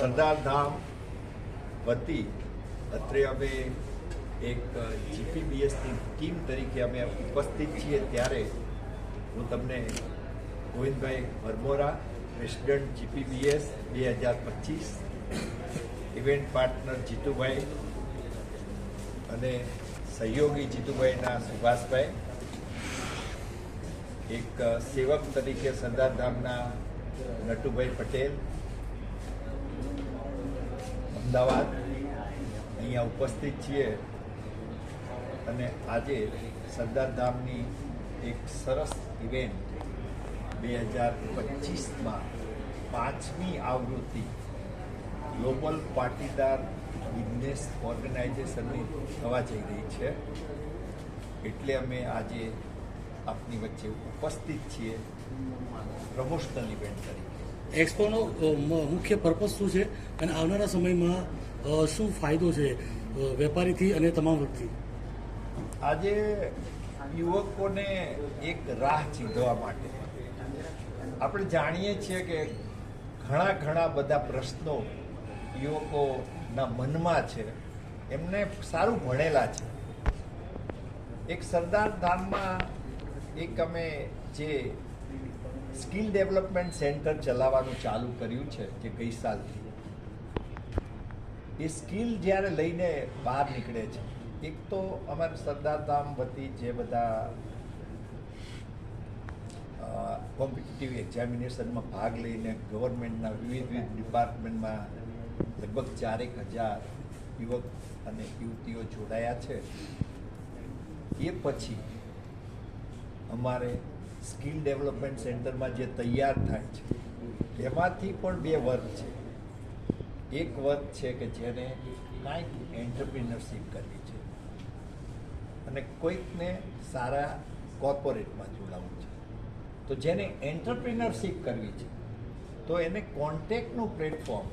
સરદાર ધામ વતી અત્રે અમે એક જીપીબીએસની ટીમ તરીકે અમે ઉપસ્થિત છીએ ત્યારે હું તમને ગોવિંદભાઈ વરમોરા, પ્રેસિડેન્ટ જીપીબીએસ બે હજાર પચીસ, ઇવેન્ટ પાર્ટનર જીતુભાઈ અને સહયોગી જીતુભાઈના સુભાષભાઈ, એક સેવક તરીકે સરદાર ધામના નટુભાઈ પટેલ અમદાવાદ, અહીંયા ઉપસ્થિત છીએ. અને આજે સરદાર ધામની એક સરસ ઇવેન્ટ બે હજાર પચીસમાં પાંચમી આવૃત્તિ ગ્લોબલ પાટીદાર બિઝનેસ ઓર્ગેનાઇઝેશનની થવા જઈ રહી છે. એટલે અમે આજે આપની વચ્ચે ઉપસ્થિત છીએ. પ્રમોશનલ ઇવેન્ટ તરીકે. એક્સપોનો મુખ્ય પર્પઝ શું છે? અને આવનારા સમયમાં શું ફાયદો છે વેપારીથી અને તમામ વ્યક્તિ? આજે યુવકોને એક રાહ ચીંધવા માટે આપણે જાણીએ છીએ કે ઘણા ઘણા બધા પ્રશ્નો યુવકોના મનમાં છે. એમને સારું ભણેલા છે. એક સરદાર ધામમાં એક અમે જે સ્કિલ ડેવલપમેન્ટ સેન્ટર ચલાવવાનું ચાલુ કર્યું છે કે ગઈ સાલથી? એ સ્કિલ જ્યારે લઈને બહાર નીકળે છે, એક તો અમારે સરદારધામ વતી જે બધા કોમ્પિટિટિવ એક્ઝામિનેશનમાં ભાગ લઈને ગવર્મેન્ટના વિવિધ વિવિધ ડિપાર્ટમેન્ટમાં લગભગ ચારેક હજાર યુવક અને યુવતીઓ જોડાયા છે. એ પછી અમારે સ્કિલ ડેવલપમેન્ટ સેન્ટરમાં જે તૈયાર થાય છે, એમાંથી પણ બે વર્ગ છે. એક વર્ગ છે કે જેને કાંઈક એન્ટરપ્રિનરશીપ કરવી છે અને કોઈકને સારા કોર્પોરેટમાં જોડાવવું છે. તો જેને એન્ટરપ્રિનરશીપ કરવી છે, તો એને કોન્ટેક્ટનું પ્લેટફોર્મ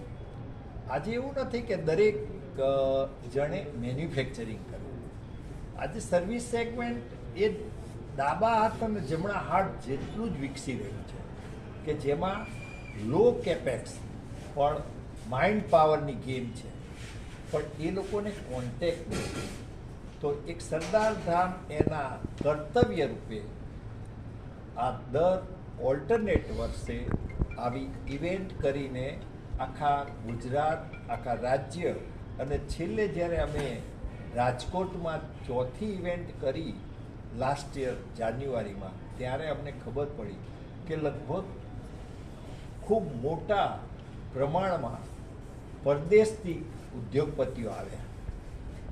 આજે એવું નથી કે દરેક જણે મેન્યુફેક્ચરિંગ કરવું. આજે સર્વિસ સેગમેન્ટ એ ડાબા હાથ અને જમણા હાથ જેટલું જ વિકસી રહ્યું છે કે જેમાં લો કેપેક્સ પણ માઇન્ડ પાવરની ગેમ છે. પણ એ લોકોને કોન્ટેક્ટ નથી. તો એક સરદાર ધામ એના કર્તવ્ય રૂપે આ દર ઓલ્ટરનેટ વર્ષે આવી ઇવેન્ટ કરીને આખા ગુજરાત, આખા રાજ્ય અને છેલ્લે જ્યારે અમે રાજકોટમાં ચોથી ઇવેન્ટ કરી લાસ્ટ યર જાન્યુઆરીમાં ત્યારે અમને ખબર પડી કે લગભગ ખૂબ મોટા પ્રમાણમાં પરદેશથી ઉદ્યોગપતિઓ આવ્યા.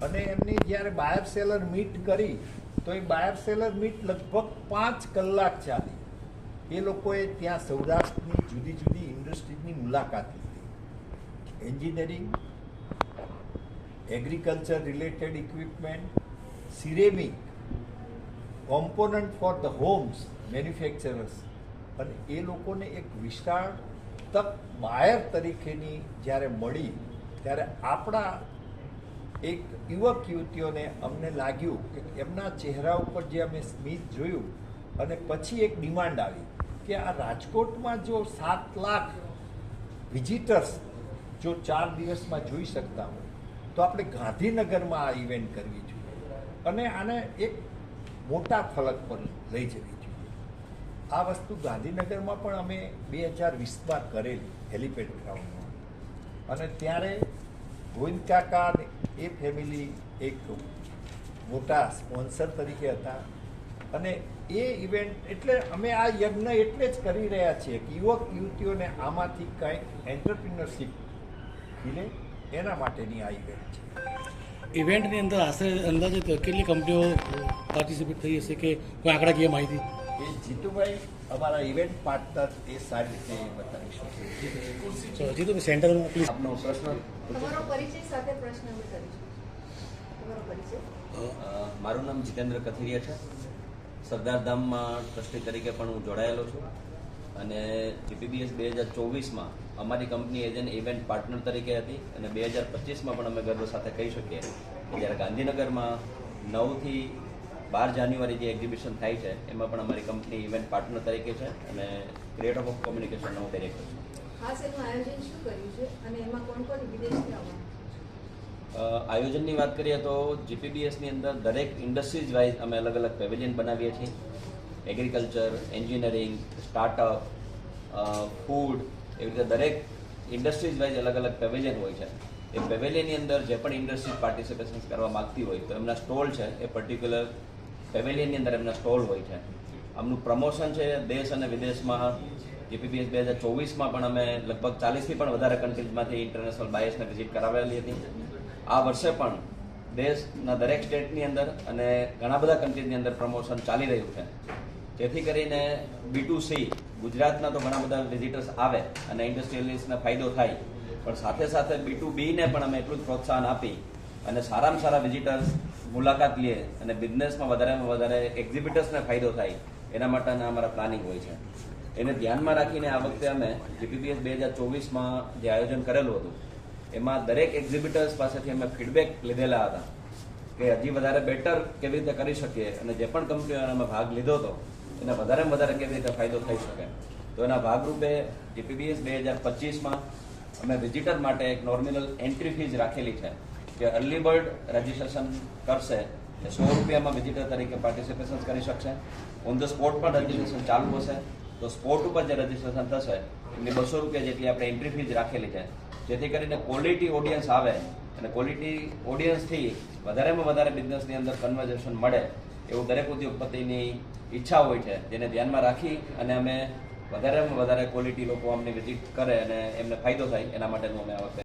અને એમની જ્યારે બાયર સેલર મીટ કરી, તો એ બાયર સેલર મીટ લગભગ પાંચ કલાક ચાલી. એ લોકોએ ત્યાં સૌરાષ્ટ્રની જુદી જુદી ઇન્ડસ્ટ્રીની મુલાકાત લીધી. Engineering agriculture related equipment ceramic component for the homes manufacturers અને એ લોકોને એક વિશાળ તક બાયર તરીકેની જ્યારે મળી, ત્યારે આપણા એક યુવક યુવતીઓને અમને લાગ્યું કે એમના ચહેરા ઉપર જે અમે સ્મિત જોયું અને પછી એક ડિમાન્ડ આવી કે આ રાજકોટમાં જો સાત લાખ વિઝિટર્સ જો ચાર દિવસમાં જોઈ શકતા હોય, તો આપણે ગાંધીનગરમાં આ ઇવેન્ટ કરવી જોઈએ. અને આને એક મોટા ફલક પર લઈ જવી જોઈએ. આ વસ્તુ ગાંધીનગરમાં પણ અમે બે હજાર વીસમાં કરેલી હેલિપેડ ગ્રાઉન્ડમાં અને ત્યારે ગોવિંદ કાકા એ ફેમિલી એક મોટા સ્પોન્સર તરીકે હતા. અને એ ઇવેન્ટ એટલે અમે આ યજ્ઞ એટલે જ કરી રહ્યા છીએ કે યુવક યુવતીઓને આમાંથી કંઈક એન્ટરપ્રિનરશીપ મિલે એના માટેની આ ઇવેન્ટ છે. ઇવેન્ટની અંદર આશરે અંદાજે તો કેટલી કંપનીઓ પાર્ટિસિપેટ થઈ હશે કે કોઈ આંકડાકીય માહિતી? એ જીતુભાઈ અમારા ઇવેન્ટ પાર્ટનર એ સારી રીતે બતાવી શકે તો જીતુ સેન્ટરમાં પ્લીઝ આપનો પ્રશ્ન. તમારો પરિચય સાથે પ્રશ્ન અમે કરીશું મારું નામ જીતેન્દ્ર કથિરિયા છે. સરદારધામમાં ટ્રસ્ટી તરીકે પણ હું જોડાયેલો છું. અને જીપીબીએસ બે હજાર ચોવીસમાં અમારી company as an event partner તરીકે હતી અને બે હજાર પચીસમાં પણ અમે ગર્વ સાથે કહી શકીએ કે જ્યારે ગાંધીનગરમાં નવથી બાર જાન્યુઆરી જે એક્ઝિબિશન થાય છે એમાં પણ અમારી કંપની ઇવેન્ટ પાર્ટનર તરીકે છે અને ક્રિએટર ઓફ કોમ્યુનિકેશનનો હું ડિરેક્ટર છું. ખાસ એનું આયોજન શું કર્યું છે અને એમાં કોણ કોણ વિદેશથી આવવાનું આયોજનની વાત કરીએ તો જીપીબીએસની અંદર દરેક ઇન્ડસ્ટ્રીઝ વાઇઝ અમે અલગ અલગ પેવેલિયન બનાવીએ છીએ. એગ્રીકલ્ચર એન્જિનિયરિંગ સ્ટાર્ટઅપ ફૂડ એવી રીતે દરેક ઇન્ડસ્ટ્રીઝ વાઇઝ અલગ અલગ પેવેલિયન હોય છે. એ પેવેલિયનની અંદર જે પણ ઇન્ડસ્ટ્રીઝ પાર્ટિસિપેશન કરવા માગતી હોય, તો એમના સ્ટોલ છે, એ પર્ટિક્યુલર પેવેલિયનની અંદર એમના સ્ટોલ હોય છે. આમનું પ્રમોશન છે દેશ અને વિદેશમાં. જીપીપીએસ બે હજાર ચોવીસમાં પણ અમે લગભગ ચાલીસથી પણ વધારે કન્ટ્રીઝમાંથી ઇન્ટરનેશનલ બાયસને વિઝિટ કરાવેલી હતી. આ વર્ષે પણ દેશના દરેક સ્ટેટની અંદર અને ઘણા બધા કન્ટ્રીઝની અંદર પ્રમોશન ચાલી રહ્યું છે. જેથી કરીને બી ટુ સી ગુજરાતના તો ઘણા બધા વિઝિટર્સ આવે અને ઇન્ડસ્ટ્રીયલિસ્ટને ફાયદો થાય. પણ સાથે સાથે બી ટુ બીને પણ અમે એટલું જ પ્રોત્સાહન આપી અને સારામાં સારા વિઝિટર્સ મુલાકાત લે અને બિઝનેસમાં વધારેમાં વધારે એક્ઝિબિટર્સને ફાયદો થાય. એના માટેના અમારા પ્લાનિંગ હોય છે. એને ધ્યાનમાં રાખીને આ વખતે અમે જીપીપીએસ બે હજાર ચોવીસમાં જે આયોજન કરેલું હતું, એમાં દરેક એક્ઝિબિટર્સ પાસેથી અમે ફીડબેક લીધેલા હતા કે હજી વધારે બેટર કેવી રીતે કરી શકીએ અને જે પણ કંપનીઓ અમે ભાગ લીધો હતો એને વધારેમાં વધારે કેવી રીતે ફાયદો થઈ શકે? તો એના ભાગરૂપે જીપીબીએસ બે હજાર પચીસમાં અમે વિઝિટર માટે એક નોર્મિનલ એન્ટ્રી ફીઝ રાખેલી છે કે અર્લી બર્ડ રજીસ્ટ્રેશન કરશે એ સો રૂપિયામાં વિઝિટર તરીકે પાર્ટિસિપેશન કરી શકશે. ઓન ધ સ્પોટ પણ રજિસ્ટ્રેશન ચાલુ હશે. તો સ્પોટ ઉપર જે રજિસ્ટ્રેશન થશે એમની બસો રૂપિયા જેટલી આપણે એન્ટ્રી ફીઝ રાખેલી છે. જેથી કરીને ક્વોલિટી ઓડિયન્સ આવે અને ક્વોલિટી ઓડિયન્સથી વધારેમાં વધારે બિઝનેસની અંદર કન્વર્ઝેશન મળે. એવું દરેક ઉદ્યોગપતિની ઈચ્છા હોય છે, જેને ધ્યાનમાં રાખી અને અમે વધારેમાં વધારે ક્વોલિટી લોકો અમને વિઝિટ કરે અને એમને ફાયદો થાય, એના માટેનું અમે આ વખતે